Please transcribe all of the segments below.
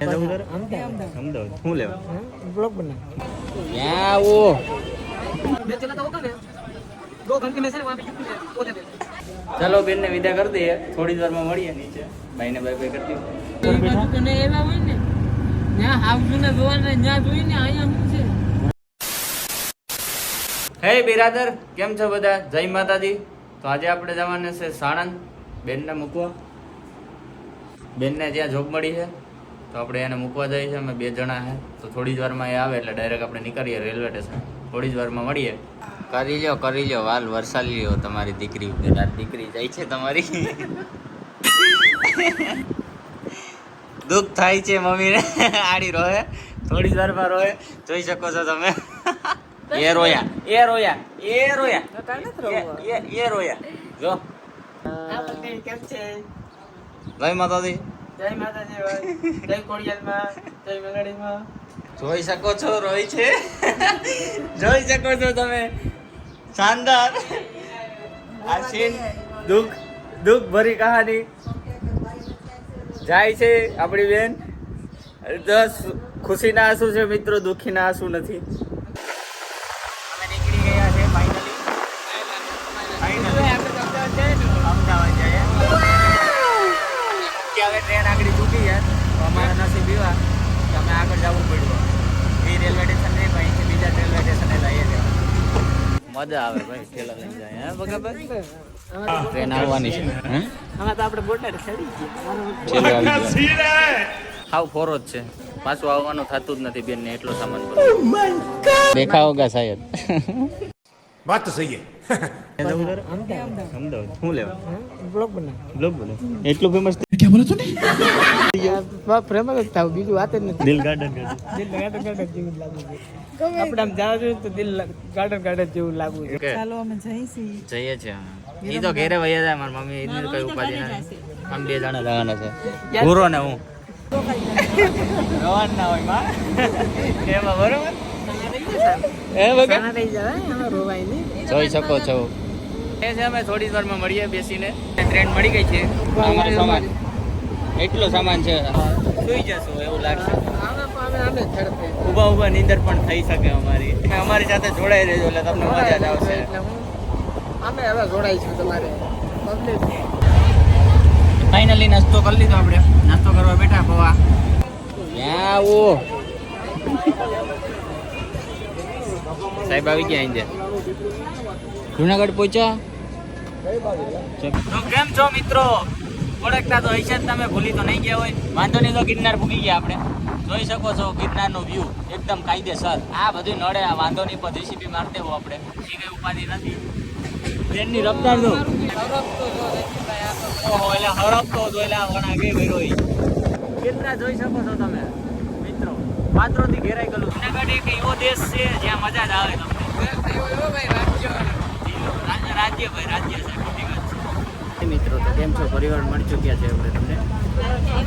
એ ચાલો બેન ને વિદા કરી દઈએ. થોડી વારમાં મળીએ નીચે. ભાઈ ને બાય કરતી હે બિરાદર કેમ છો બધા? જય માતાજી. તો આજે આપણે જવાના છે સાણંદ. બેનને મૂકવા. બેનને જ્યાં જોબ મળી છે તો આપણે એને મૂકવા જઈએ છીએ. અમે બે જણા છે. તો થોડી જ વારમાં એ આવે એટલે ડાયરેક્ટ આપણે નીકળીએ રેલવે સ્ટેશન થોડી જ વારમાં મળીએ. કરી લ્યો કરી લ્યો. વાલ વરસાલી લ્યો તમારી દીકરી ઉપર. દીકરી જાય છે તમારી. દુઃખ થાય છે મમ્મીને. આડી રોહે. થોડી જ વારમાં રોહે. જોઈ શકો છો તમે. એ રોયા. એ રોયા. એ રોયા. એ રોયા. જો. કેમ છે? જય માતાજી. જય માતાજી ભાઈ. જય કોડિયાલમાં જય મેલડીમાં. જોઈ શકો છો રોય છે. જોઈ શકો છો તમે. શાનદાર. આ સીન દુઃખ દુઃખ ભરી કહાની. જાય છે આપણી બેન. દસ ખુશીના આંસુ છે મિત્રો દુઃખીના આંસુ નથી અમે નીકળી ગયા છે ફાઇનલી અમદાવાદ જઈએ કે હવે ટ્રેન આગળ ચૂકી છે તો અમારા નસીબ એવા કે અમે આગળ જવું પડ્યું એ રેલવે સ્ટેશન નહીં ભાઈ અહીંથી બીજા રેલવે સ્ટેશને જઈએ છીએ મજા આવે ભાઈ ઠેલા લઈને જાય હે બરાબર ટ્રેન આવવાની છે. હે. આમાં તો આપણે બોટાદ ચડી ગયા હાવ ફોરો જ છે. પાછું આવવાનું થતું જ નથી બેન ને એટલો સામાન દેખાવ ગા શાયદ વાત તો સહી જઈએ છીએ. એ તો ઘેરે વયા મારી મમ્મી એની કઈ ઉપાધિ નથી. આમ બે જણા જવાના છે. ગુરો ને હું. રવાના હોય બરોબર? જોઈ શકો છો. એ છે અમે થોડી વારમાં મળીએ બેસીને. ટ્રેન મળી ગઈ છે. અમારો સામાન એટલો સામાન છે. સુઈ જશું એવું લાગશે. આમે ઊભા ઊભા નીંદર પણ થઈ શકે અમારી. અમારી સાથે જોડાઈ રહેજો એટલે તમને મજા જ આવશે. એટલે હું આમે હવે જોડાઈશું તમારે. ફાઇનલી નાસ્તો કરી લીધો આપણે. નાસ્તો કરવા બેઠા પવા ત્યાં ઓ સાહેબ આવી ગયા અહીં જુનાગઢ પહોંચ્યા? તો કેમ છો મિત્રો? ઓળખતા તો હશે તમે, ભૂલી તો નહીં ગયા હોય. વાંધો નહીં તો ગિરનાર ભૂગી ગયા આપણે. જોઈ શકો છો ગિરનારનો વ્યૂ એકદમ કાયદેસર. આ બધું નડે, આ વાંધો નહીં, પણ જીસીબી મારી દેવો આપણે. એ કઈ ઉપાધિ નથી. ટ્રેનની રફતાર એટલે હરપતો તો એટલે વણા કે ભર્યો કેટલા જોઈ શકો છો તમે. પાત્રોથી ઘેરાઈ ગયેલું જુનાગઢ એક એવો દેશ છે જ્યાં મજા જ આવે તમને. રાજ્ય રાજ્ય ભાઈ રાજ્ય છે ખોટી વાત છે. મિત્રો તો કેમ છો? પરિવાર મળી ચૂક્યા છે આપણે તમને.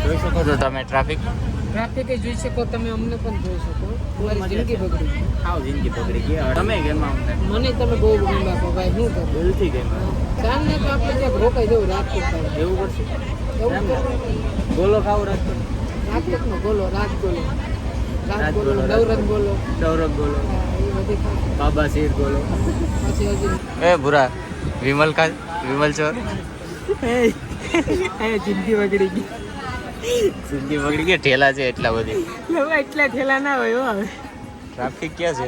જોઈ શકો છો તમે ટ્રાફિક ટ્રાફિક જોઈ શકો તમે અમને પણ જોઈ શકો. તમારી જિંદગી બગડી ગઈ. આવ જિંદગી પકડી ગયા તમે કેમ મને તમે બહુ ગમ્યા આપો ભાઈ શું તો દિલથી કેમ? ચાલને તો આપણે ક્યાંક રોકાઈ જવું રાજકોટ. એવું કરશું? ગોલો ખાવ રાજકોટ રાજકોટનો ગોલો હા, એ ભૂરા વિમલ કા વિમલ ચોર એ જિંદગી બગડી ગઈ. સિંધી બગડી ગયા ઠેલા છે એટલા બધી. એટલા ઠેલા ના હોય હો હવે. ટ્રાફિક ક્યાં છે?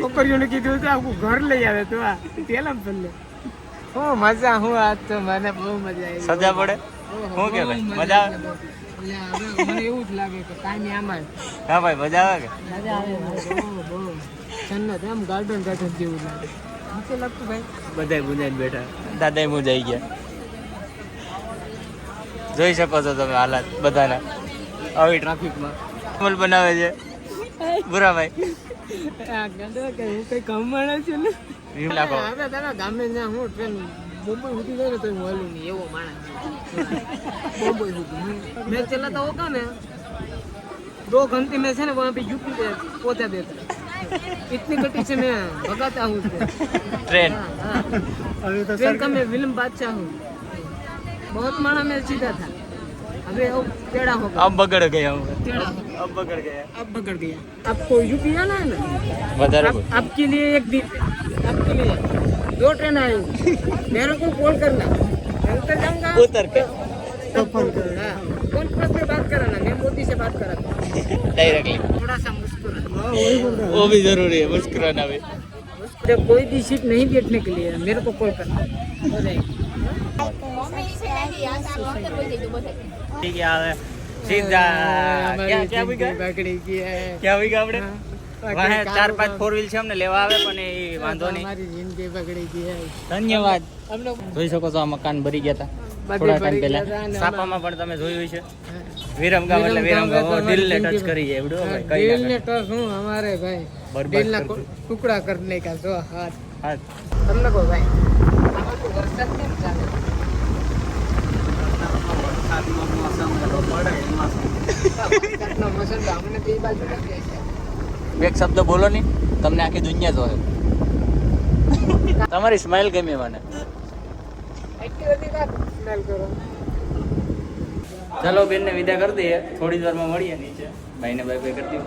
છોકરીઓને કીધું તો આખું ઘર લઈ આવે તો આ. ઠેલા પહેલે હું મજા હું આજ તો મને બહુ મજા આવી. સજા પડે? શું કે ભાઈ મજા આવે મને એવું જ લાગે કે કાંઈ આમાં. હા ભાઈ મજા આવે કે? મજા આવે બહુ બહુ. જન્નત એમ ગાર્ડન ગાર્ડન જેવું લાગે. નથી લાગતું ભાઈ? બધાય મુંજાઈને બેઠા. દાદાય મુંજાઈ ગયા. જોઈ શકો છો તમે હાલાત બધાના. આવી ટ્રાફિકમાં. અમલ બનાવે છે. બુરા ભાઈ. હું કઈ કામ માણસ છું ને? નાખો ગામે હું ટ્રેન મુંબઈ સુધી જાય ને તો હું હલું નહીં એવો માણસ છું. मुंबई સુધી मैं चला था होगा ना दो घंटे में से ना वहाँ पे यूपी पे पहुंचा देता इतनी गति से मैं भगाता हूँ उसको ટ્રેન हाँ, हाँ। ट्रेन का मैं विल्म बादशाह हूँ बहुत माना मैं सीधा था अभी अब टेढ़ा हो गया अब बगड़ ગયા હું टेढ़ा हो गया अब बगड़ ગયા अब बगड़ गया आपको यूपी आना है ना વધારે आप, आपके लिए एक दिन आपके लिए दो ट्रेन आएँगी मेरे को कॉल करना। मैं उतर जाऊँगा। उतर के? तो फ़ोन करूँगा। बात कराना। मैं मोदी से बात करा डायरेक्टली थोड़ा सा मुस्कुरा। वो भी ज़रूरी है मुस्कुराना भी। जब कोई भी सीट नहीं बैठने के लिए मेरे को कॉल करना। ठीक है सीधा। हाँ, क्या क्या बिगा क्या बिगा ચાર પાંચ ફોર વ્હીલ છે અમને લેવા આવે પણ એ વાંધો નહીં. મારી જિંદગી બગડી ગઈ ધન્યવાદ. જોઈ શકો છો આ મકાન ભરી ગયા હતા. થોડા ટાઈમ પહેલા. સાપામાં પણ તમે જોયું છે વિરમગામ એટલે વિરમગામ દિલને ટચ કરી જાય. એવડો ભાઈ કઈ દિલને ટચ હું અમારે ભાઈ. બરબાદ ટુકડા કરી નાખ્યા જો હાથ. હાથ. તમને કહો ભાઈ. વરસાદ કેમ ચાલે વરસાદનો મોસમ પડે મોસમ ગામને બે બાજુ લખે છે એક શબ્દ બોલો નહીં તમને આખી દુનિયા જોશે તમારી સ્માઇલ ગમી મને. ચલો બેન ને વિદા કરી? દઈએ. થોડી જ વારમાં મળીએ નીચે. ભાઈને બાય બાય કરી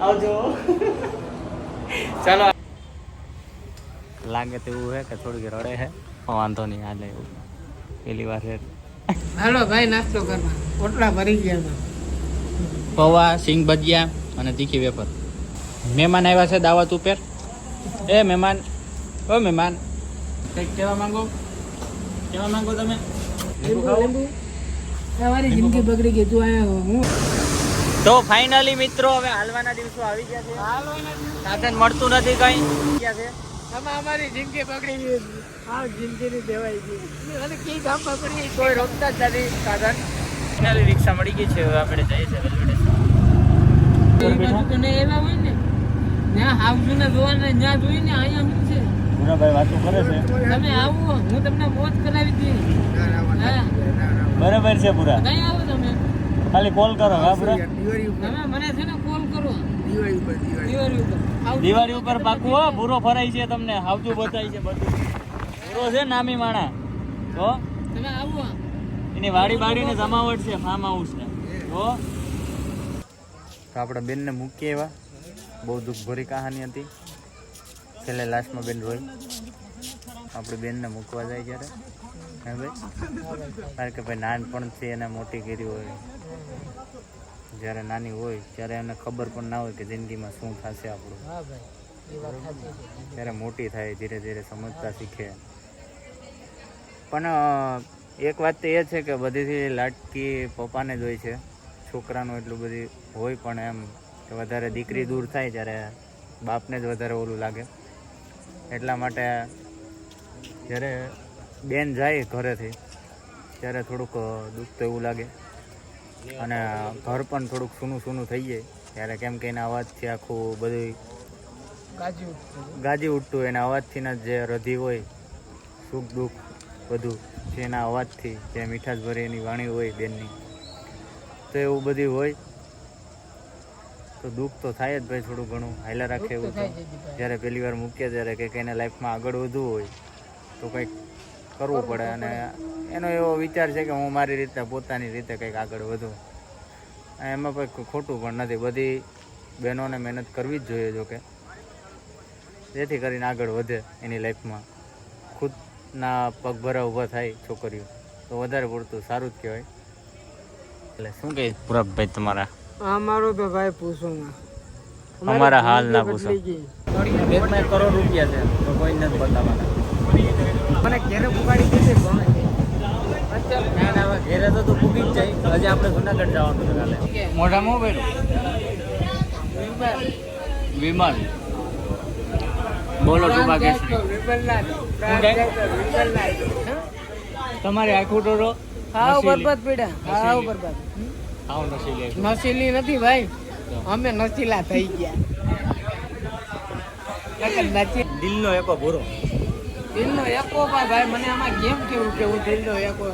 આવજો. ચાલો. લાગે તો એવું હે કે થોડીક રડે હે. પણ વાંધો નહીં હાલે એવું. પેલી વાર છે હાલો ભાઈ નાસ્તો કરવા. ઓટલા ભરી ગયા પૌવા સિંગ ભજીયા અને તીખી વેફર. મહેમાન આવ્યા છે દાવત ઉપર. એ મહેમાન ઓ મહેમાન. કંઈક કહેવા માંગો? કહેવા માંગો તમે? લીંબુ લીંબુ તમારી જિંદગી બગડી ગઈ તું આયા હું તો ફાઇનલી મિત્રો હવે હાલવાના દિવસો આવી ગયા છે. સાધન મળતું નથી કઈ. ગયા છે. અમારી જિંદગી બગડી ગઈ આ જિંદગીની દેવાઈ ગઈ. અને કઈ ગામમાં પડી કોઈ રોકતા જ નથી સાધન. ફાઇનલી રિક્ષા મળી ગઈ છે હવે આપણે જઈએ છીએ રેલવે નહીં એવા હોય ને ત્યાં હાવજુને જોવાને ત્યાં જોઈને અહીંયા શું છે? ભૂરાભાઈ વાતો કરે છે. તમે આવો હું તમને મોજ કરાવી દઈ બરાબર છે પૂરા કઈ આવો તમે? ખાલી કોલ કરો હા પૂરા તમે મને છે ને કોલ કરો. દિવાળી ઉપર. દિવાળી ઉપર પાકું હો ભૂરો ફરાય છે તમને. આવજો બતાય છે બધું. ભૂરો છે નામી માણા. તો તમે આવો એની વાડી બાડીને જમાવટ છે ફાર્મ હાઉસ ને તો આપણે બેનને મૂકીએ એવા બહુ દુઃખભરી કહાની હતી. છેલ્લે લાસ્ટમાં બેન રોઈ. આપણી બેનને મૂકવા જાય જ્યારે. હે ભાઈ? કારણ કે ભાઈ નાનપણથી એને મોટી કરી હોય. જ્યારે નાની હોય ત્યારે એને ખબર પણ ના હોય કે જિંદગીમાં શું થશે આપણું. ત્યારે મોટી થાય ધીરે ધીરે સમજતા શીખે. પણ એક વાત તો એ છે કે બધીથી લાટકી પપ્પાને જ હોય છે. છોકરાનું એટલું બધી હોય પણ એમ કે વધારે દીકરી દૂર થાય ત્યારે બાપને જ વધારે ઓલું લાગે. એટલા માટે જ્યારે બેન જાય ઘરેથી ત્યારે થોડુંક દુઃખ તો એવું લાગે. અને ઘર પણ થોડુંક સૂનું સૂનું થઈ જાય. ત્યારે કેમ કે એના અવાજથી આખું બધું ગાજી ઉઠતું એના અવાજથી ના જે રધી હોય સુખ દુઃખ બધું જે એના અવાજથી જે મીઠાશ ભરી એની વાણી હોય બેનની તો એવું બધું હોય. તો દુઃખ તો થાય જ ભાઈ થોડું ઘણું. હાઈલા રાખે એવું તો. જ્યારે પહેલી વાર મૂકીએ ત્યારે કંઈક એના લાઈફમાં આગળ વધવું હોય તો કંઈક કરવું પડે. અને એનો એવો વિચાર છે કે હું મારી રીતે પોતાની રીતે કંઈક આગળ વધું. એમાં કંઈક ખોટું પણ નથી. બધી બહેનોને મહેનત કરવી જ જોઈએ જોકે જેથી કરીને આગળ વધે એની લાઈફમાં. ખુદના પગભરા ઊભા થાય છોકરીઓ. તો વધારે પૂરતું સારું જ કહેવાય. એટલે શું કહે પૂરબભાઈ તમારા? અમારું તો ભાઈ પૂછો ના. અમારા હાલ ના પૂછો. બેંકમાં એક કરોડ રૂપિયા છે તો કોઈ નથી બતાવવાના. મને ઘેરે ઉગાડી ના ના ઘેરે તો તું પૂગી જ જાય હજી આપણે જુનાગઢ જવાનું છે કાલે. મોઢામાં પેલું વિમલ. બોલો ટૂંકા કે તમારી આખું ટોરો હાવ બરબાદ પીડા. હાવ બરબાદ નસીલી નથી ભાઈ. અમે નસીલા થઈ ગયા. દિલનો એકો ભૂરો. દિલનો એકો ભાઈ મને આમાં કેમ કેવું કે હું દિલનો એકો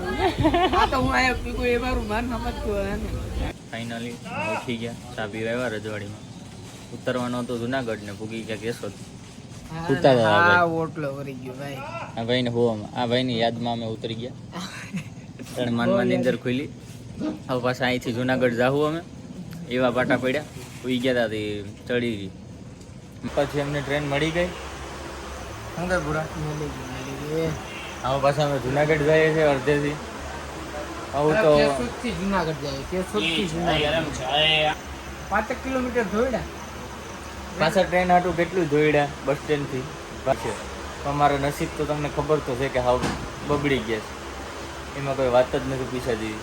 આ તો હું આયા પીકો એ મારું માન સમજતું હોય ને ફાઇનલી ઉઠી ગયા. ચા પીવા આવ્યા રજવાડીમાં. ઉતરવાનો હતો જુનાગઢ ને પૂગી ગયા કેશોદ ઉતાર આવ્યા ઓટલો વરી ગયો ભાઈ. આ ભાઈને હોવામાં આ ભાઈની યાદમાં અમે ઉતરી ગયા. ત્રણ માનમાં નીંદર ખુલી. હવે પાછા અહીંથી જુનાગઢ જાવું અમે. એવા પાટા પડ્યા. ઉઈ ગયા હતા ચડી ગઈ. પછી અમને ટ્રેન મળી ગઈ. શું કહે પૂરા. હવે પાછા અમે જુનાગઢ જઈએ છીએ અડધેથી. આવું તો જુનાગઢ જુનાગઢ. પાંચેક કિલોમીટર દોડ્યા પાછા ટ્રેન હાટું કેટલું જોઈડ્યા બસ સ્ટેન્ડથી. પાછળ અમારા નસીબ તો તમને ખબર તો છે કે હાવ બગડી ગયા છે. એમાં કોઈ વાત જ નથી પૂછા જેવી